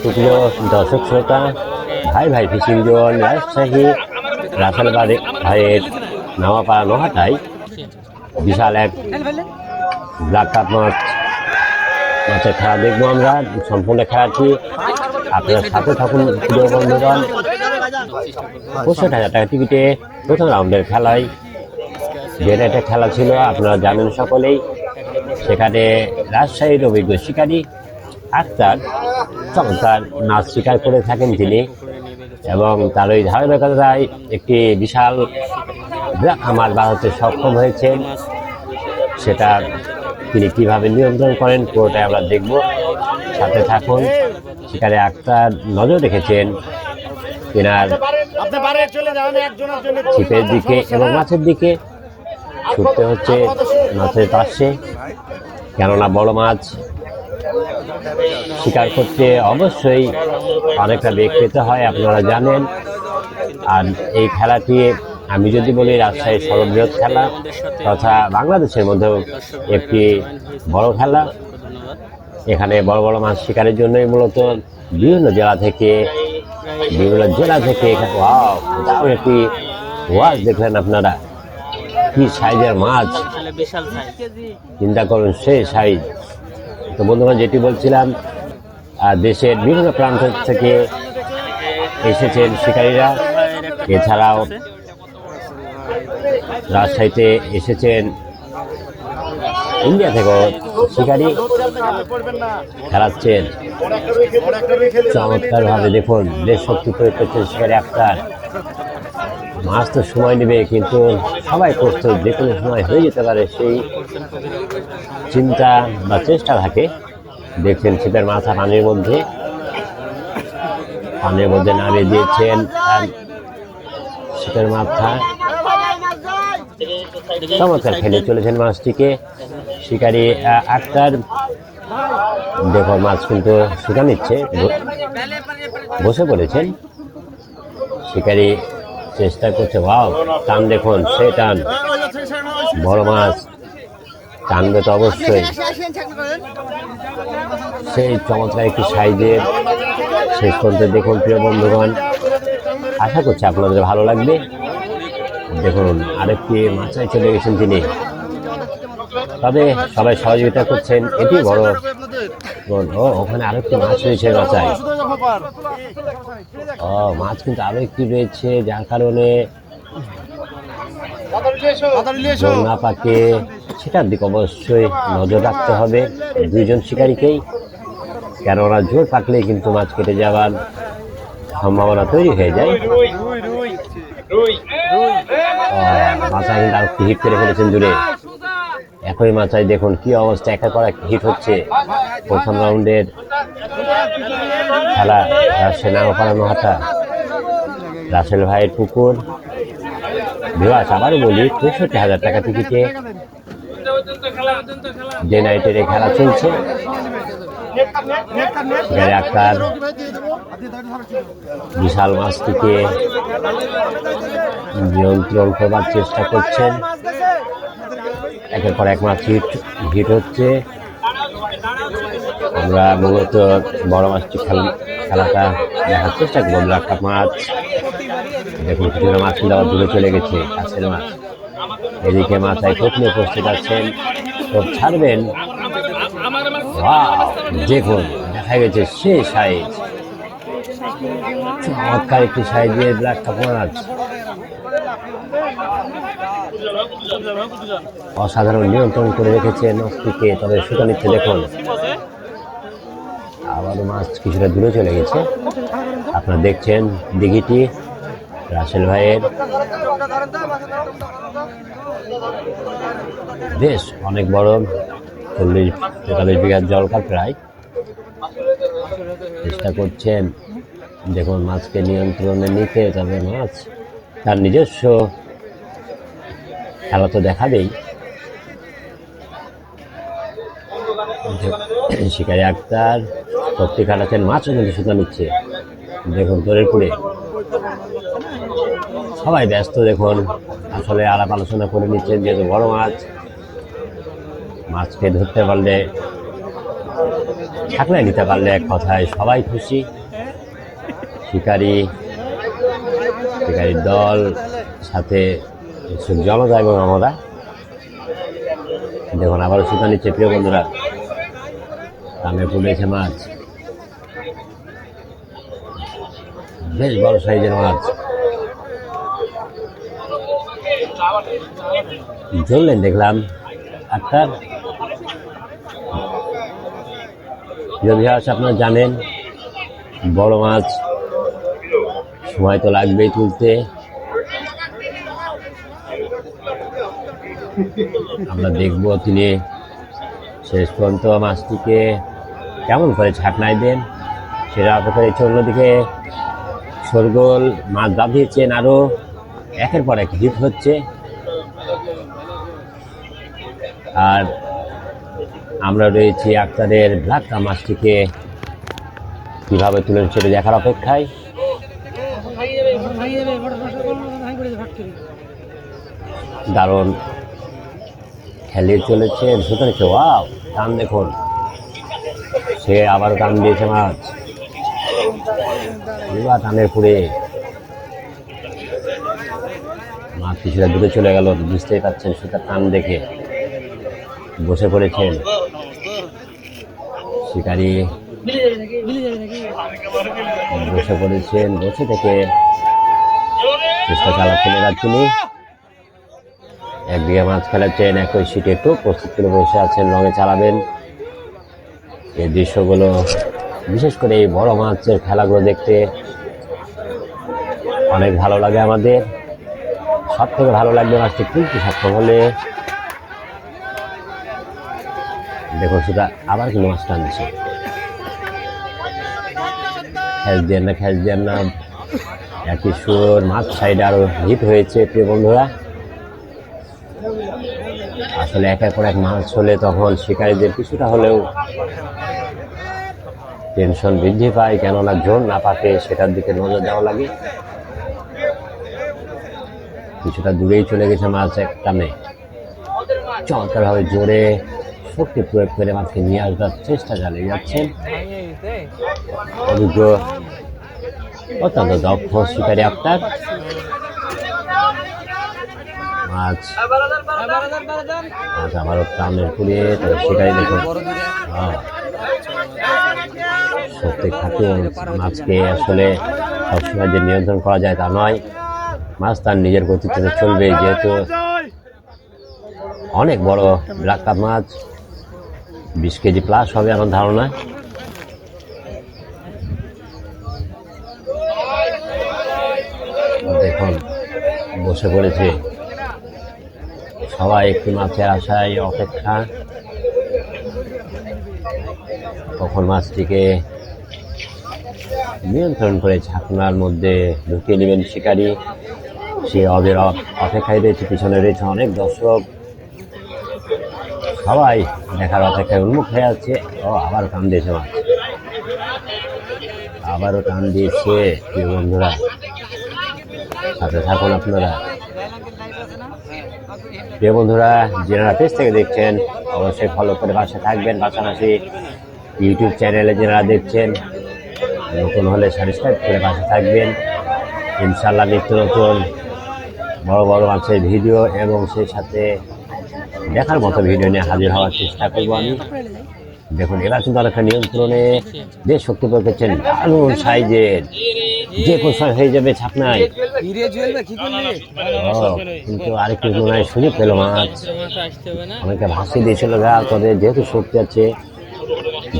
সুপ্রিয় দর্শক শ্রোতা, ভাই ভাই ফিশিং জোন রাজশাহী রাসালবাড়ি ভাইয়ের নামাপাড়া নোহাটায় বিশাল এক ব্ল্যাক কাপ মাছ মাছের খেলা দেখব আমরা, সম্পূর্ণ খেলাটি। আপনার সাথে থাকুন, প্রিয় বন্ধুগণ। পঁয়ষট্টি হাজার টাকা টিকিটে প্রথম রাউন্ডের খেলায় যেটা একটা খেলা ছিল, আপনারা জানেন সকলেই, সেখানে রাজশাহীর অভিজ্ঞ শিকারী আক্তার চমৎকার নাচ স্বীকার করে থাকেন তিনি এবং তার ওই ধারাবাহিকতায় একটি বিশাল আমার বাড়াতে সক্ষম হয়েছেন। সেটা তিনি কীভাবে নিয়ন্ত্রণ করেন পুরোটাই আমরা দেখব। সাথে থাকুন, সেখানে আক্তার নজর রেখেছেন তেনার ছিপের দিকে এবং মাছের দিকে। ছুটতে হচ্ছে মাছের পাশে, কেননা বড় মাছ শিকার করতে অবশ্যই অনেকটা বেগ পেতে হয়, আপনারা জানেন। আর এই খেলাটি, আমি যদি বলি রাজশাহীর সর্ববৃহৎ খেলা তথা বাংলাদেশের মধ্যেও একটি বড় খেলা। এখানে বড় বড় মাছ শিকারের জন্যই মূলত বিভিন্ন জেলা থেকে, বিভিন্ন জেলা থেকে এখানে দারুণ একটি ওয়াজ দেখলেন আপনারা। কি সাইজের মাছ? চিন্তা করুন, সেই সাইজ। তো বন্ধুগণ, যেটি বলছিলাম দেশের বিভিন্ন প্রান্ত থেকে এসেছেন শিকারীরা। এছাড়াও রাজশাহীতে এসেছেন ইন্ডিয়া থেকেও শিকারি খেলাচ্ছেন। বড় একটা রুই খেলে- বড় একটা রুই খেলে চমৎকার ভাবে দেখুন, দেশ শক্তি প্রয়োগ করছেন শিকারী আক্তার মাছ তো সময় নেবে, কিন্তু সবাই প্রস্তুত যে কোনো সময় হয়ে যেতে পারে সেই চিন্তা বা চেষ্টা থাকে। দেখছেন শীতের মাথা পানির মধ্যে। পানির মধ্যে নামিয়ে দিয়েছেন। ছিপের মাথা চমৎকার খেলে চলেছেন মাছটিকে। শিকারি আক্তার। দেখো, মাছ কিন্তু শুকা নিচ্ছে। বসে পড়েছেন। শিকারী চেষ্টা করছে ভাও টান দেখুন সে টান। বড় মাছ, টানবে তো অবশ্যই। সেই চমৎকার একটি সাইজের শেষ পর্যন্ত দেখুন, প্রিয় বন্ধুগণ। আশা করছি আপনাদের ভালো লাগবে। দেখুন, আরেকটি মাছায় চলে গেছেন তিনি। তবে সবাই সহযোগিতা করছেন, এটি বড় ও ওখানে আরেকটি মাছ রয়েছে মাচায় ও, মাছ কিন্তু আরও একটি রয়েছে, যার কারণে না পাকে। সেটার দিকে অবশ্যই নজর রাখতে হবে দুইজন শিকারীকেই, কেননা জোর পাকলে কিন্তু মাছ কেটে যাওয়ার সম্ভাবনা তৈরি হয়ে যায়। মাছা কিন্তু আর হিট করে ফেলেছেন দূরে। একই মাথায় দেখুন কি অবস্থা, একা করা হিট হচ্ছে। প্রথম রাউন্ডের খেলা রাজশাহী নামপাড়ানো হাটা রাসেল ভাইয়ের পুকুর বিভাস, আবারও বলি পঁয়ষট্টি হাজার টাকা টিকিটে ডে নাইটের এই খেলা চলছে। আক্তার, বিশাল মাছটিকে নিয়ন্ত্রণ করবার চেষ্টা করছেন। একের পর এক মাছ হিট হিট হচ্ছে। আমরা মূলত বড় মাছটি খেল- খেলাটা দেখার চেষ্টা করব। একটা মাছ দেখুন কিছুটা মাছ কিন্তু আবার দূরে চলে গেছে কাছের মাছ। এদিকে মাথায় টোপ নিয়ে প্রস্তুত আছেন। টোপ ছাড়বেন? দেখুন দেখা গেছে সে সাইজ চমৎকার একটি সাইজের ব্ল্যাক কাপ আছে অসাধারণ নিয়ন্ত্রণ করে রেখেছে নখটিকে তবে সুতা নিচ্ছে দেখুন। আবারও মাছ কিছুটা দূরে চলে গেছে। আপনারা দেখছেন দিঘিটি, রাসেল ভাইয়ের। বেশ, অনেক বড়, চল্লিশ, তেতাল্লিশ বিঘা জলকার প্রায়। চেষ্টা করছেন দেখুন, মাছকে নিয়ন্ত্রণে নিতে তবে মাছ। তার নিজস্ব খেলা তো দেখাবেই। শিকারি আক্তার শক্তি কাটাচ্ছেন মাছও কিন্তু সুতা নিচ্ছে। দেখুন তোরের পুড়ে সবাই ব্যস্ত, দেখুন। আসলে আলাপ আলোচনা করে নিচ্ছেন, যেহেতু বড় মাছ। মাছকে ধরতে পারলে ছাকনায় নিতে পারলে এক কথায় সবাই খুশি। শিকারী শিকারীর দল, সাথে জনতা এবং আমরা। দেখুন, আবারও সুতা নিচ্ছে। প্রিয় বন্ধুরা কামে পড়েছে মাছ। বেশ বড় সাইজের মাছ। ধরলেন দেখলাম। আক্তার। যদি আপনারা জানেন, বড় মাছ সময় তো লাগবেই তুলতে। আমরা দেখব তিনি শেষ পর্যন্ত মাছটিকে কেমন করে ছাকনায় দেন। সেটা অপেক্ষা রয়েছে অন্যদিকে সরগোল মাছ বাঁধিয়েছেন আরও। একের পর এক হিট হচ্ছে। আর আমরা রয়েছি আক্তারের ব্ল্যাক মাছটিকে কীভাবে তুলেন সেটা দেখার অপেক্ষায়। দারুণ। খেলিয়ে চলেছে সুতরাং ওয়াও টান দেখুন। সে আবার টান দিয়েছে মাছ। এবার টানের পুড়ে মাছ কিছুটা দূরে চলে গেল, বুঝতেই পারছেন, সেটা টান দেখে। বসে পড়েছেন। শিকারি। বসে পড়েছেন, বসে থেকে চেষ্টা চালাচ্ছেন এবার তিনি একদিকে মাছ খেলাচ্ছেন একই সিটে একটু প্রস্তুত করে বসে আছেন, রঙে চালাবেন। এই দৃশ্যগুলো বিশেষ করে এই বড় মাছের খেলাগুলো দেখতে অনেক ভালো লাগে আমাদের। সব থেকে ভালো লাগবে মাছটি তুলতে সক্ষম হলে? দেখো সেটা আবার কিন্তু মাছ টানছে। খেল দেন না, খেল দেন না। সুর মাছ সাইডে আরও হিট হয়েছে প্রিয় বন্ধুরা? আসলে একের পর এক মাছ হলে তখন শিকারীদের কিছুটা হলেও টেনশন বৃদ্ধি পায় কেননা জোর না পাকে সেটার দিকে নজর দেওয়া লাগে। কিছুটা দূরেই চলে গেছে মাছ এক টানে। চমৎকারভাবে জোরে শক্তি প্রয়োগ করে মাছকে নিয়ে আসবার চেষ্টা চালিয়ে যাচ্ছেন। অভিজ্ঞ অত্যন্ত দক্ষ শিকারী আপনার মাছ। মাছ আবারও টানের পুড়িয়ে তবে শিকারী দেখুন। হ্যাঁ। সত্যি খাটে মাছকে আসলে সবসময় যে নিয়ন্ত্রণ করা যায় তা নয়। মাছ তার নিজের গতিতে চলবে, যেহেতু অনেক বড় ব্ল্যাক মাছ। বিশ কেজি প্লাস হবে আমার ধারণা দেখুন বসে পড়েছে। সবাই একটি মাছের আশায় অপেক্ষা। কখন মাছটিকে নিয়ন্ত্রণ করে ছাকনার মধ্যে ঢুকিয়ে নেবেন শিকারী। সে অবের অপেক্ষায় রয়েছে, পিছনে রয়েছে অনেক দর্শক। সবাই দেখার অপেক্ষায় উন্মুখ হয়ে আছে। ও আবার টান দিয়েছে মাছ। আবারও টান দিয়েছে। প্রিয় বন্ধুরা সাথে থাকুন আপনারা। প্রিয় বন্ধুরা, যারা পেজ থেকে দেখছেন, অবশ্যই ফলো করে পাশে থাকবেন। পাশাপাশি ইউটিউব চ্যানেলে যারা দেখছেন, নতুন হলে সাবস্ক্রাইব করে পাশে থাকবেন। ইনশাল্লাহ নিত্য নতুন বড় বড় মাছের ভিডিও এবং সেই সাথে দেখার মতো ভিডিও নিয়ে হাজির হওয়ার চেষ্টা করব আমি। দেখুন, এবার কিন্তু অনেকটা নিয়ন্ত্রণে যে শক্তি প্রয়োগ করছেন দারুণ সাইজের যে কোনো সময় হয়ে যাবে ছাপনায় কিন্তু আরেকটু হয় সুযোগ পেল মাছ অনেকে ভাসিয়ে দিয়েছিল গা তবে যেহেতু শক্তি আছে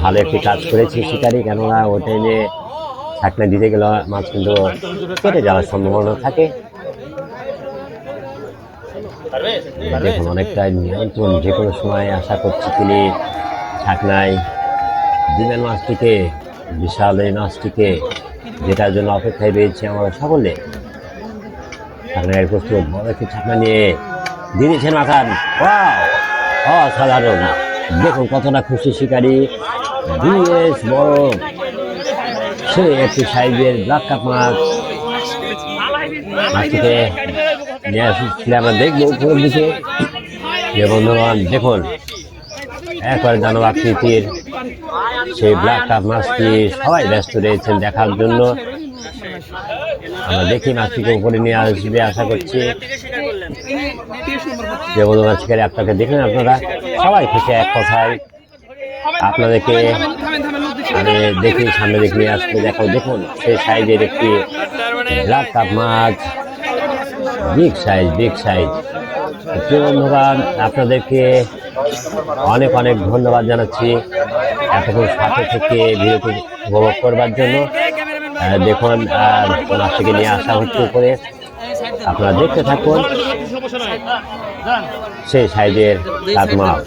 ভালো একটি কাজ করেছে শিকারি কেননা ওই টাইমে ছাকনা দিতে গেলে মাছ কিন্তু কেটে যাওয়ার সম্ভাবনা থাকে। দেখুন অনেকটাই নিয়ন্ত্রণ যে কোনো সময় আশা করছি তিনি ছাকনায় দিবেন মাছটিকে বিশাল এই মাছটিকে যেটার জন্য অপেক্ষায় রয়েছে আমরা সকলে। ছাকনায় প্রস্তুত বড় ছাকনা নিয়ে দিয়ে দিয়েছেন মাথান অসাধারণ! দেখুন কতটা খুশি শিকারী। বেশ বড়। সে একটি সাইজের ব্ল্যাক কাপ মাছ। মাছটিকে নিয়ে আসলে আমরা দেখব দেখুন, একবার দানব আকৃতির সেই ব্ল্যাক কাপ মাছটি সবাই ব্যস্ত রয়েছেন দেখার জন্য। আমরা দেখি মাছটিকে উপরে নিয়ে আসবে, আশা করছি। যে বন্ধুরা শিকারি আপনাকে দেখলেন আপনারা, সবাই খুশি এক কথায় আপনাদেরকে আমি দেখি, সামনে দেখে নিয়ে আসলে দেখো দেখুন, সেই সাইজের একটি ব্ল্যাক কাপ মাছ বিগ সাইজ বিগ সাইজ প্রিয় বন্ধুরা আপনাদেরকে অনেক অনেক ধন্যবাদ জানাচ্ছি এতক্ষণ সাথে থেকে ভিডিওটি উপভোগ করবার জন্য। দেখুন থেকে নিয়ে আসা হচ্ছে উপরে। আপনারা দেখতে থাকুন সেই সাইজের কাক মাছ